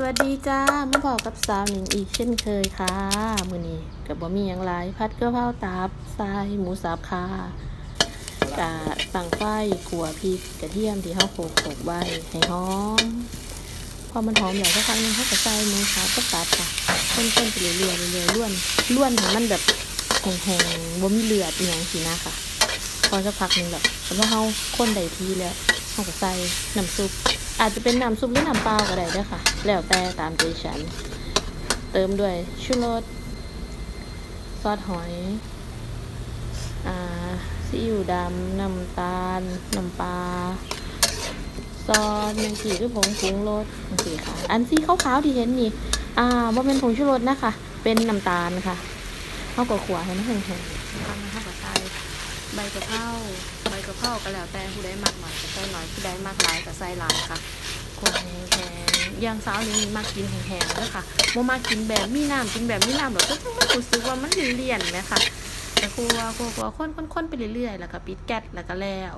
สวัสดีจ้ามาบอกกับสาวหนิงอีกเช่นเคยค่ะมือนี้กับบ่มีหยังไรพัดกระเพราตับทรายหมูสับค่ะกะตั้งไฟขัวพริกกระเทียมที่เขาโขกโขกไว้ให้หอมพอมันหอมอย่างสักพักหนึงเขาก็ใส่หมูสับก็ตัดค่ะคนๆไปเรื่อยๆเรื่อยๆล้วนล้วนให้มันแบบแห้งๆบ่มีเลือดอย่างสินะค่ะ พอสักพักหนึ่งแบบสมมติเขาคนใดทีแล้ว เขาก็ใส่น้ำซุป อาจจะเป็นน้ำซุปหรือน้ำเปล่าก็ได้ด้วยค่ะ แล้วแต่ตามใจฉัน เติมด้วยชูรสซอสหอยอ่าซีอิ๊วดำน้ำตาล น้ำปลาซอสแมงกีหรือผงปรุงรสจังซี่ค่ะ อันสีขาวๆที่เห็นนี่อ่าว่าเป็นผงชูรสนะคะ เป็นน้ำตาลค่ะเข้ากับขวให้มันแห้งๆทำให้เข้ากับใส่ใบกะเพรา ก็แล้วแต่ผู้ใดมากหน่อยก็ใส่หน่อยผู้ใดมากหลายก็ใส่หลายค่ะขวแห้งๆอย่างสาวนี้มากกินแห้งๆนะคะโมมากินแบบมีน้ำกินแบบมีน้ำแบบก็มันรู้สึกว่ามันเลี่ยนๆไหมคะแต่ครัวครัวครัวคนๆๆไปเรื่อยๆ แล้วก็ปิดแก๊สแล้วก็แล้ว